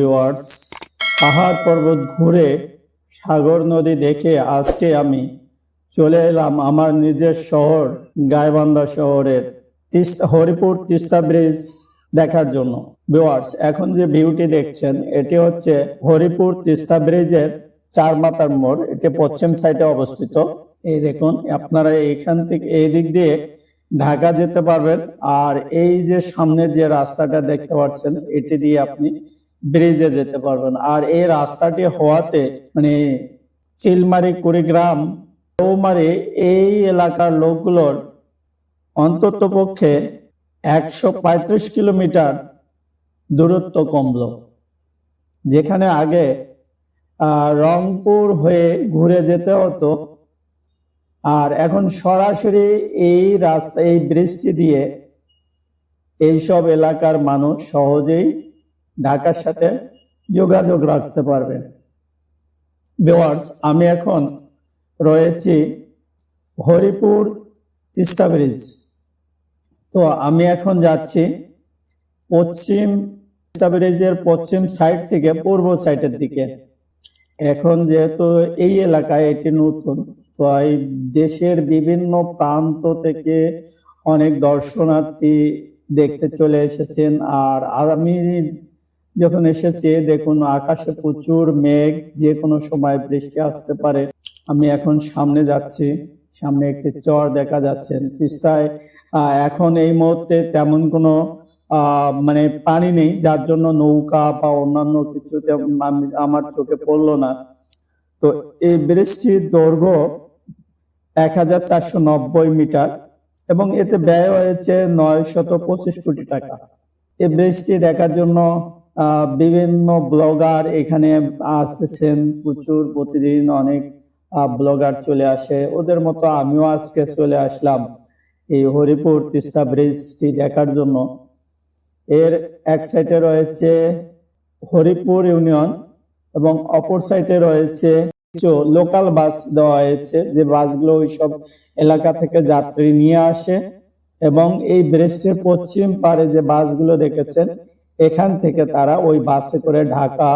Viewers পাহাড় পর্বত ঘুরে সাগর নদী দেখে আজকে আমি চলে এলাম আমার নিজের শহর গাইবান্ধা শহরের তিস্তা, হরিপুর তিস্তা ব্রিজ দেখার জন্য। ভিউয়ার্স এখন যে ভিউটি দেখছেন, এটি হচ্ছে হরিপুর তিস্তা ব্রিজের চার মাতার মোড়, এটি পশ্চিম সাইডে অবস্থিত। এই দেখুন, আপনারা এইখান থেকে এই দিক দিয়ে ঢাকা যেতে পারবেন। আর এই যে সামনে যে রাস্তাটা দেখতে পাচ্ছেন, এটি দিয়ে আপনি ব্রিজে যেতে পারবেন। আর এই রাস্তাটি হওয়াতে মানে চিলমারি, কুড়িগ্রাম বৌমারি এই এলাকার লোকগুলোর অন্তত পক্ষে একশো পঁয়ত্রিশ কিলোমিটার দূরত্ব কমল। যেখানে আগে রংপুর হয়ে ঘুরে যেতে হতো। আর এখন সরাসরি এই রাস্তা, এই ব্রিজটি দিয়ে এইসব এলাকার মানুষ সহজেই ঢাকার সাথে যোগাযোগ রাখতে পারবেন। ভিউয়ার্স, আমি এখন রয়েছি হরিপুর তিস্তা ব্রিজ। তো আমি এখন যাচ্ছি পশ্চিম তিস্তা ব্রিজের পশ্চিম সাইড থেকে পূর্ব সাইডের দিকে। এখন যেহেতু এই এলাকায় এটি নতুন, তো এই দেশের বিভিন্ন প্রান্ত থেকে অনেক দর্শনার্থী দেখতে চলে এসেছেন। আর আমি যখন এসেছি, দেখুন, আকাশে প্রচুর মেঘ, যে কোনো সময় বৃষ্টি আসতে পারে। আমি এখন সামনে যাচ্ছি, সামনে একটি চর দেখা যাচ্ছে। তিস্তায় এখন এই মুহূর্তে তেমন কোনো মানে পানি নেই, যার জন্য নৌকা বা অন্যান্য কিছুতে আমি- আমার চোখে পড়ল না। তো এই ব্রিজটির দৈর্ঘ্য এক হাজার চারশো নব্বই মিটার এবং এতে ব্যয় হয়েছে নয় শত পঁচিশ কোটি টাকা। এই ব্রিজটি দেখার জন্য বিভিন্ন ব্লগার এখানে আসতেছেন। প্রচুর প্রতিদিন অনেক ব্লগার চলে আসে। ওদের মতো আমিও আজকে চলে আসলাম এই হরিপুর তিস্তা ব্রিজটি দেখার জন্য। এর এক সাইডে রয়েছে হরিপুর ইউনিয়ন এবং অপর সাইডে রয়েছে কিছু লোকাল বাস দেওয়া হয়েছে। যে বাসগুলো ওইসব এলাকা থেকে যাত্রী নিয়ে আসে এবং এই ব্রিজটির পশ্চিম পারে যে বাসগুলো দেখেছেন এখান থেকে তারা ওই বাসে করে ঢাকা,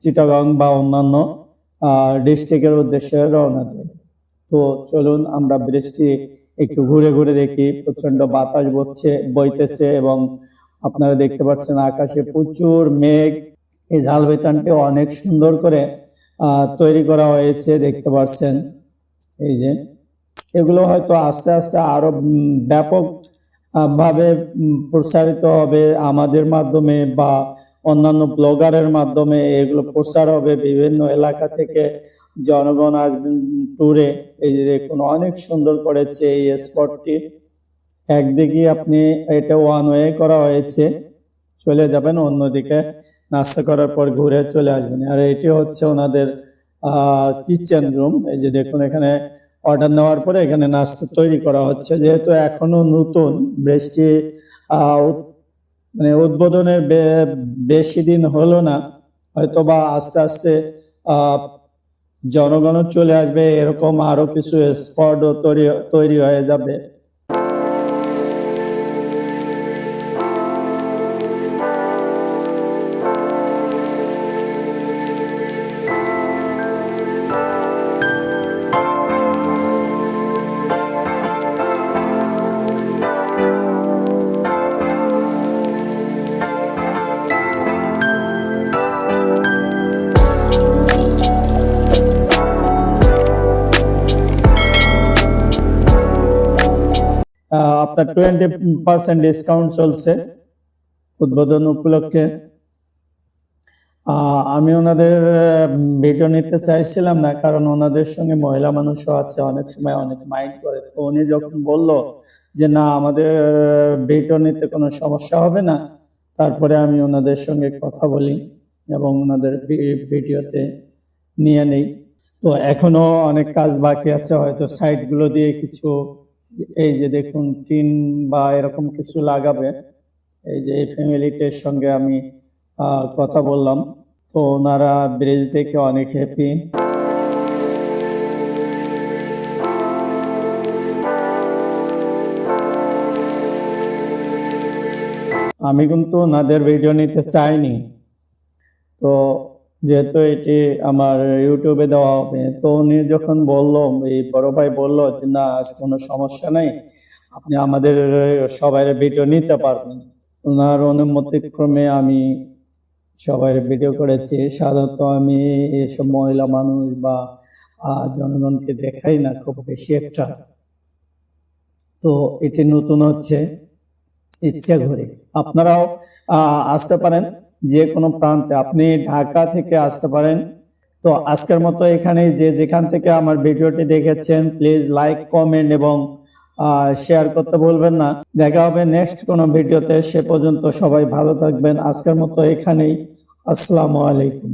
চিটাগং বা অন্যান্য ডিস্ট্রিক্টের উদ্দেশ্যে রওনা দেয়। তো চলুন আমরা বৃষ্টি একটু ঘুরে ঘুরে দেখি। প্রচণ্ড বাতাস বচ্ছে, বইতেছে এবং আপনারা দেখতে পাচ্ছেন আকাশে প্রচুর মেঘ। এই ঝাল বেতানটি অনেক সুন্দর করে তৈরি করা হয়েছে, দেখতে পাচ্ছেন। এই যে, এগুলো হয়তো আস্তে আস্তে আরও ব্যাপক ভাবে প্রসারিত হবে আমাদের মাধ্যমে বা অন্যান্য ব্লগারের মাধ্যমে। এগুলো প্রচার হবে বিভিন্ন এলাকা থেকে জনগণ আসবেন ট্যুরে। এই দেখুন, অনেক সুন্দর করেছে এই স্পটটি। একদিকে আপনি এটা ওয়ান ওয়ে করা হয়েছে। চলে যাবেন অন্যদিকে। নাস্তা করার পর ঘুরে চলে আসবেন। আর এটি হচ্ছে ওনাদের কিচেন রুম। এই যে দেখুন, এখানে অর্ডার নেওয়ার পরে এখানে নাস্তা তৈরি করা হচ্ছে। যেহেতু এখনও নতুন, বৃষ্টি মানে উদ্বোধনের বেশি দিন হলো না হয়তো বা আস্তে আস্তে জনগণ জনগণও চলে আসবে, এরকম আরও কিছু স্পটও তৈরি তৈরি হয়ে যাবে। আপনার টোয়েন্টি পার্সেন্ট ডিসকাউন্ট চলছে উদ্বোধন উপলক্ষে। আমি ওনাদের ভিডিও নিতে চাইছিলাম না, কারণ ওনাদের সঙ্গে মহিলা মানুষও আছে, অনেক সময় অনেক মাইন্ড করে। তো উনি যখন বলল যে, না, আমাদের ভিডিও নিতে কোনো সমস্যা হবে না, তারপরে আমি ওনাদের সঙ্গে কথা বলি এবং ওনাদের ভিডিওতে নিয়ে নেই। তো এখনও অনেক কাজ বাকি আছে, হয়তো সাইটগুলো দিয়ে কিছু এই যে দেখুন, টিন বা এরকম কিছু লাগাবে। এই যে এই ফ্যামিলিটির সঙ্গে আমি কথা বললাম। তো ওনারা ব্রিজ দেখে অনেক হ্যাপি আমি কিন্তু ওনাদের ভিডিও নিতে চাইনি। তো যেহেতু এটি আমার ইউটিউবে দেওয়া হবে, তো উনি যখন বলল, এই বড় ভাই বলল যে, না কোনো সমস্যা নেই, আপনি আমাদের সবাই ভিডিও নিতে পারবেন। ওনার অনুমতিক্রমে আমি সবাই ভিডিও করেছি। সাধারণত আমি এসব মহিলা মানুষ বা জনগণকে দেখাই না, খুব বেশি একটা। তো এটি নতুন হচ্ছে, ইচ্ছা ঘুরে আপনারাও আসতে পারেন। যে কোনো প্রান্তে আপনি ঢাকা থেকে আসতে পারেন। তো আজকের মতো এখানে যে যেখান থেকে আমার ভিডিওটি দেখেছেন প্লিজ লাইক কমেন্ট এবং শেয়ার করতে বলবেন না। দেখা হবে নেক্সট কোনো ভিডিওতে। সে পর্যন্ত সবাই ভালো থাকবেন। আজকের মতো এখানেই। আসসালামু আলাইকুম।